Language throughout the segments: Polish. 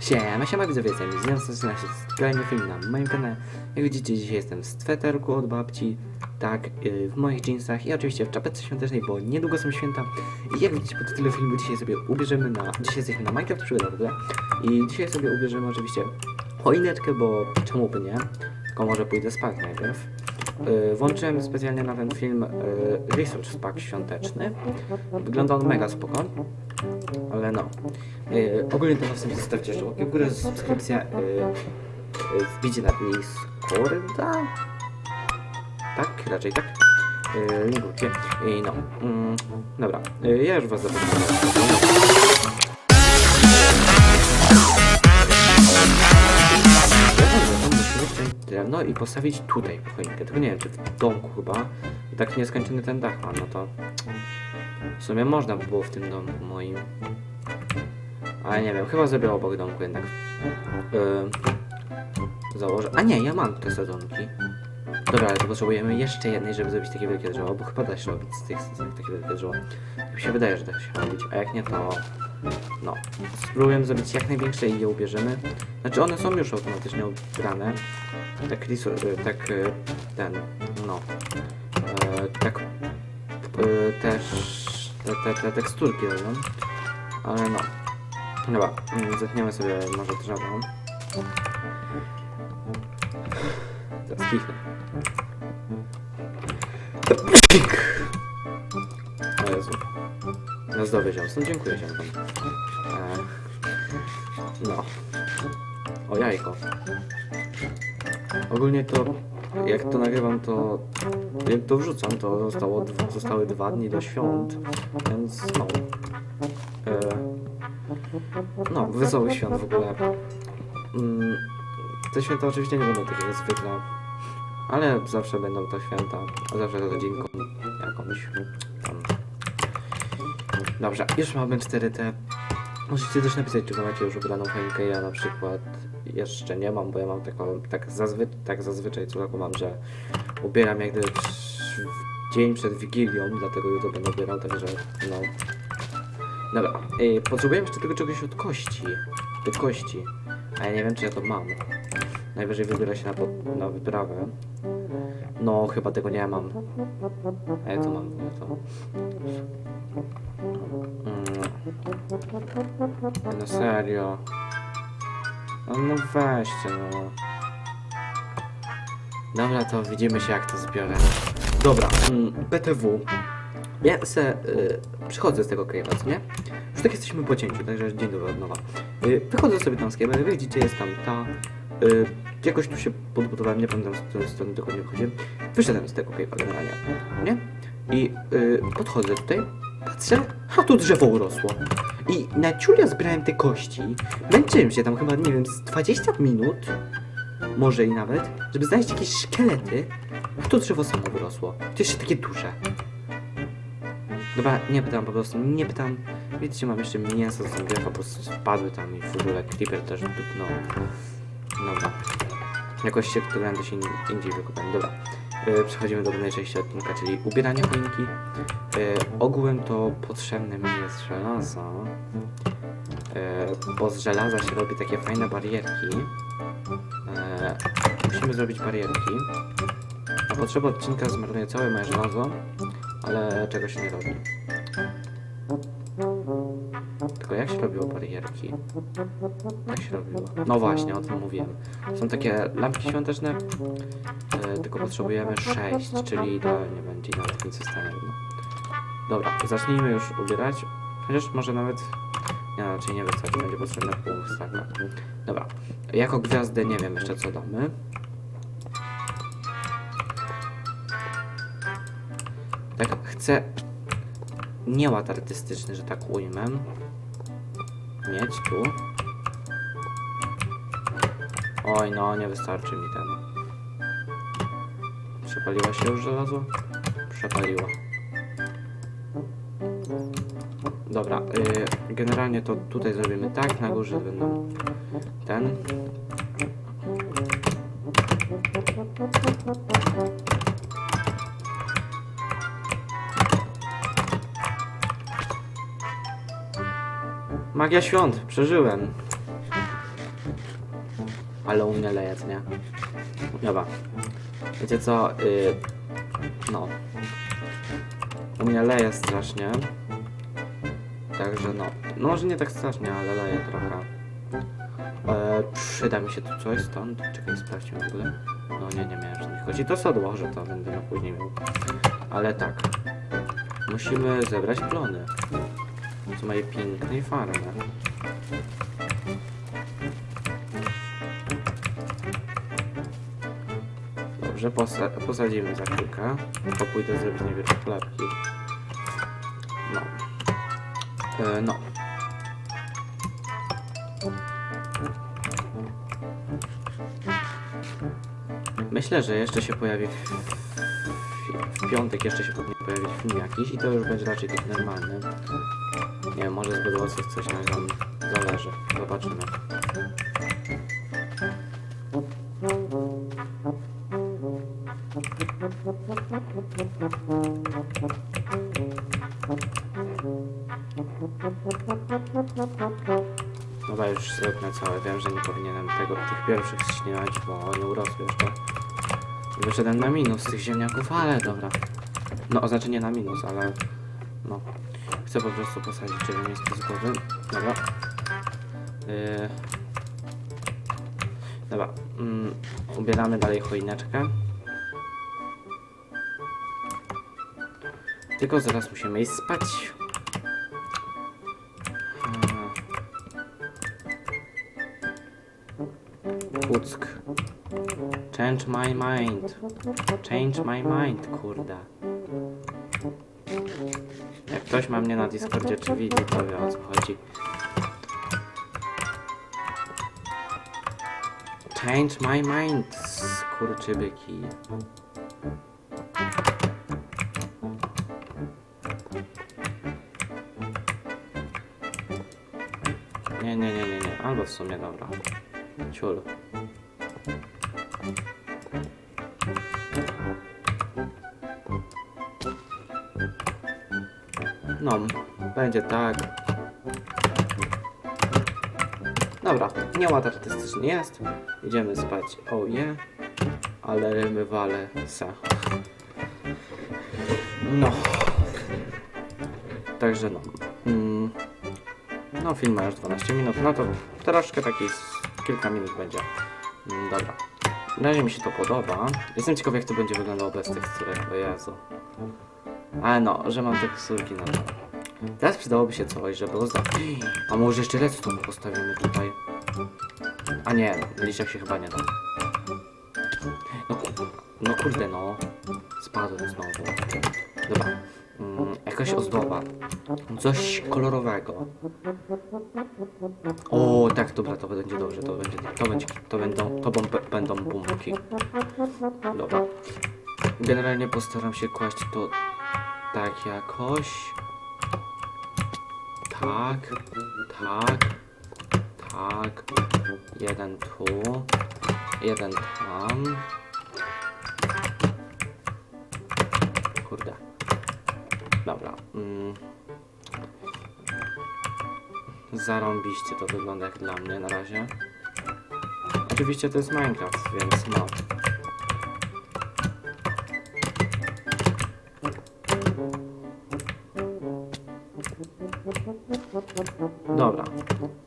Siema, siema widzowie, z wami Zjan 113, kolejny film na moim kanale. Jak widzicie, dzisiaj jestem w sweterku od babci, tak, yy, w moich jeansach i oczywiście w czapeczce świątecznej, bo niedługo są święta. I jak widzicie po tytule filmu, dzisiaj sobie ubierzemy na, dzisiaj jesteśmy na Minecraft przygoda w ogóle. I dzisiaj sobie ubierzemy oczywiście choineczkę, bo czemu by nie, tylko może pójdę spać najpierw. Yy, włączyłem specjalnie na ten film yy, Research Pack świąteczny. Wygląda on mega spoko. Ale no. Yy, ogólnie to na sobie zostawcie jeszcze łapkę w górę, subskrypcja, wbicie na Discorda. Tak, raczej tak. Link w. I no. Mm, dobra, ja już was zapraszam. I postawić tutaj choinkę. Tylko nie wiem, czy w domku chyba. I tak nieskończony ten dach ma, no to... W sumie można by było w tym domku moim. Ale nie wiem, chyba zrobię obok domku jednak. Yy, założę. A nie, ja mam te sadzonki. Dobra, ale to potrzebujemy jeszcze jednej, żeby zrobić takie wielkie drzewo, bo chyba da się robić z tych sadzonek takie wielkie drzewo. Mi się wydaje, że da się robić, a jak nie, to... No. Spróbujemy zrobić jak największe i je ubierzemy. Znaczy one są już automatycznie ubrane. Tak, y, tak y, ten, no. E, tak też te, te, te teksturki robią. Ale no. Dobra, mm, zetniemy sobie może drzewo. Teraz kichnę. O Jezu. Na zdrowie ziom. Stąd dziękuję ziomkom. E, no. O jajko. Ogólnie to jak to nagrywam, to jak to wrzucam, to zostało, zostały dwa dni do świąt, więc no. E, no, wesołych świąt w ogóle. Mm, te święta oczywiście nie będą takie jak zwykle, ale zawsze będą to święta, a zawsze to godzinką jakąś tam. Dobrze, już mamy 4T. Możecie też napisać, czy macie już ubraną choinkę. Ja na przykład jeszcze nie mam, bo ja mam taką, tak, zazwy, tak zazwyczaj co roku mam, że ubieram jak gdyby dzień przed Wigilią, dlatego jutro będę ubierał, także no. Dobra, yy, potrzebujemy jeszcze tego czegoś od kości. Od kości. A ja nie wiem, czy ja to mam. Najwyżej wybiorę się na, na wyprawę. No, chyba tego nie mam. A ja to mam, ja to. Mm. No serio. No, no weźcie, no. Dobra, to widzimy się jak to zbiorę. Dobra, mm, BTW. Ja se y, przychodzę z tego cave'a, nie? Już tak jesteśmy po cięciu, także dzień dobry od nowa. Y, wychodzę sobie tam z cave'a, widzicie, jest tam ta... Y, jakoś tu się podbudowałem, nie pamiętam z której strony dokładnie wychodziłem. Wyszedłem z tego cave'a generalnie, nie? I y, podchodzę tutaj, patrzę, a tu drzewo urosło. I na ciulia zbierałem te kości. Męczyłem się tam chyba, nie wiem, z 20 minut, może i nawet, żeby znaleźć jakieś szkielety, a tu drzewo samo wyrosło. To jeszcze takie duże. Dobra, nie pytam po prostu, nie pytam. Widzicie, mam jeszcze mięso z zębia, po prostu spadły tam i w ogóle creeper też dupnął. Dobra. Jakoś się którędy się in- indziej wykopałem. Dobra. E, przechodzimy do głównej części odcinka, czyli ubieranie choinki. E, ogółem to potrzebne mi jest żelazo. E, bo z żelaza się robi takie fajne barierki. Musimy zrobić barierki. Na potrzeby odcinka zmarnuję całe moje żelazo, ale czego się nie robi. Jak się robiło barierki? Jak się robiło? No właśnie, o tym mówiłem. Są takie lampki świąteczne, e, tylko potrzebujemy 6, czyli nie będzie nawet nic zostanego. Dobra, zacznijmy już ubierać. Chociaż może nawet... Nie, raczej nie wystarczy, będzie potrzebne pół staka. Dobra, jako gwiazdę nie wiem jeszcze co damy. Tak, chcę nieład artystyczny, że tak ujmę. Mieć tu. Oj, no, nie wystarczy mi ten. Przepaliła się już żelazo? Przepaliła. Dobra, y, generalnie to tutaj zrobimy tak, na górze będą ten. Magia świąt, przeżyłem. Ale u mnie leje, co nie? Dobra. Wiecie co? Y... No. U mnie leje strasznie. Także no. No może nie tak strasznie, ale leje trochę. E, przyda mi się tu coś stąd. Czekaj, sprawdźmy w ogóle. No nie, nie miałem żadnych chodzi. To co odłożę, to będę na później miał. Ale tak. Musimy zebrać plony. Z mojej pięknej farmy. Dobrze, posa posadzimy za chwilkę. To pójdę zrobić najpierw chlebki. No. E, no. Myślę, że jeszcze się pojawi w, piątek jeszcze się powinien pojawić film jakiś i to już będzie raczej taki normalny. Nie wiem, może z Bedwosów coś nam zależy. Zobaczymy. Dobra, już zletnę całe. Wiem, że nie powinienem tego, tych pierwszych ścinać, bo nie urosły jeszcze. Wyszedłem na minus tych ziemniaków, ale dobra. No, znaczy nie na minus, ale... No. Chcę po prostu posadzić czerwieniec z głowy. Dobra. Yy... Dobra. Mm, ubieramy dalej choineczkę. Tylko zaraz musimy iść spać. Hmm. Puck. Change my mind. Change my mind, kurde. Ktoś ma mnie na Discordzie czy widzi, to wie o co chodzi. Change my mind, skurczybyki. Nie, nie, nie, nie, nie. Albo w sumie dobra. Ciul. No, będzie tak. Dobra, nie artystyczny jest. Idziemy spać. O je. Ale rymy wale se. No. Także no. Mm. No, film ma już 12 minut. No to troszkę taki kilka minut będzie. Mm, dobra. Na razie mi się to podoba. Jestem ciekaw jak to będzie wyglądało bez teksturek, o Jezu. Ale no, że mam teksturki na to. Teraz przydałoby się coś, żeby rozda... A może jeszcze redstone postawimy tutaj? A nie, liczek się chyba nie da. No, ku- no kurde no. Spadłem znowu. Dobra. Mm, jakaś ozdoba. Coś kolorowego. O, tak, dobra, to będzie dobrze, to będzie, to będzie, to będą, to będą bombki. Dobra. Generalnie postaram się kłaść to tak jakoś. Tak, tak, tak. Jeden tu, jeden tam. Kurde. Dobra. Mm. Zarąbiście to wygląda jak dla mnie na razie. Oczywiście to jest Minecraft, więc no.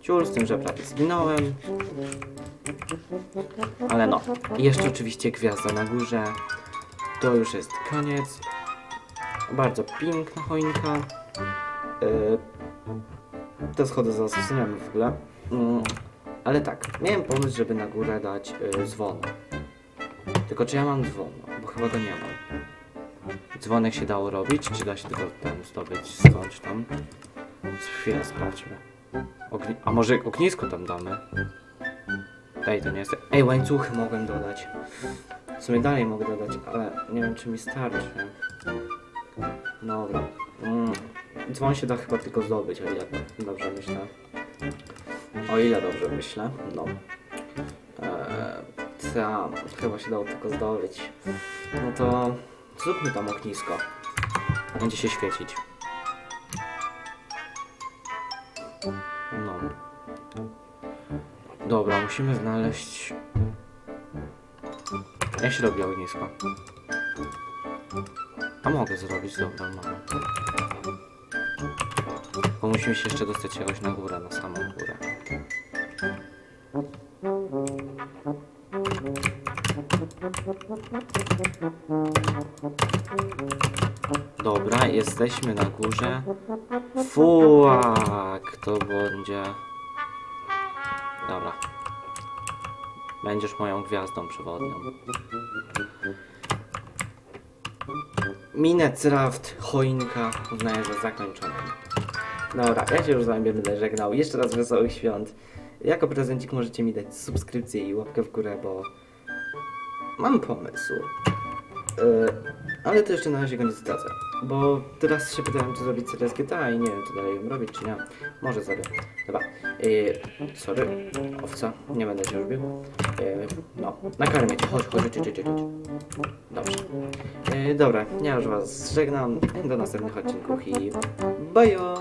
Ciul z tym, że prawie zginąłem. Ale no. Jeszcze oczywiście gwiazda na górze. To już jest koniec. Bardzo piękna choinka. Yy, te schody zastosujemy w ogóle. Mm, ale tak, miałem pomysł, żeby na górę dać yy. Tylko czy ja mam dzwon? Bo chyba go nie mam. Dzwonek się dało robić, czy da się tylko ten zdobyć skądś tam? Chwilę sprawdźmy. Ogni A może ognisko tam damy? Ej, to nie jest... Ej, łańcuchy mogłem dodać. W sumie dalej mogę dodać, ale nie wiem czy mi starczy. Dobra. Mm. Dzwon się da chyba tylko zdobyć, o ile dobrze myślę. O ile dobrze myślę, no. Eee, ta, chyba się dało tylko zdobyć. No to zróbmy tam ognisko. Będzie się świecić. No. Dobra, musimy znaleźć... Jak się robi ognisko? A mogę zrobić, dobra, mamy. Bo musimy się jeszcze dostać jakoś na górę, na samą górę. Dobra, jesteśmy na górze. Fuck, to będzie... Dobra. Będziesz moją gwiazdą przewodnią. Minecraft, choinka uznaję za zakończoną. Dobra, ja się już z wami będę żegnał. Jeszcze raz wesołych świąt. Jako prezencik możecie mi dać subskrypcję i łapkę w górę, bo mam pomysł. Yy, ale to jeszcze na razie go nie zdradzę. Bo teraz się pytałem, co zrobić z GTA i nie wiem, czy dalej ją robić, czy nie. Może zrobię. Dobra. Yy, sorry, owca, nie będę cię już bił. Yy, no, nakarmię cię, chodź, chodź, chodź, chodź, chodź. Dobrze. Yy, dobra, ja już was żegnam. Do następnych odcinków i bajo!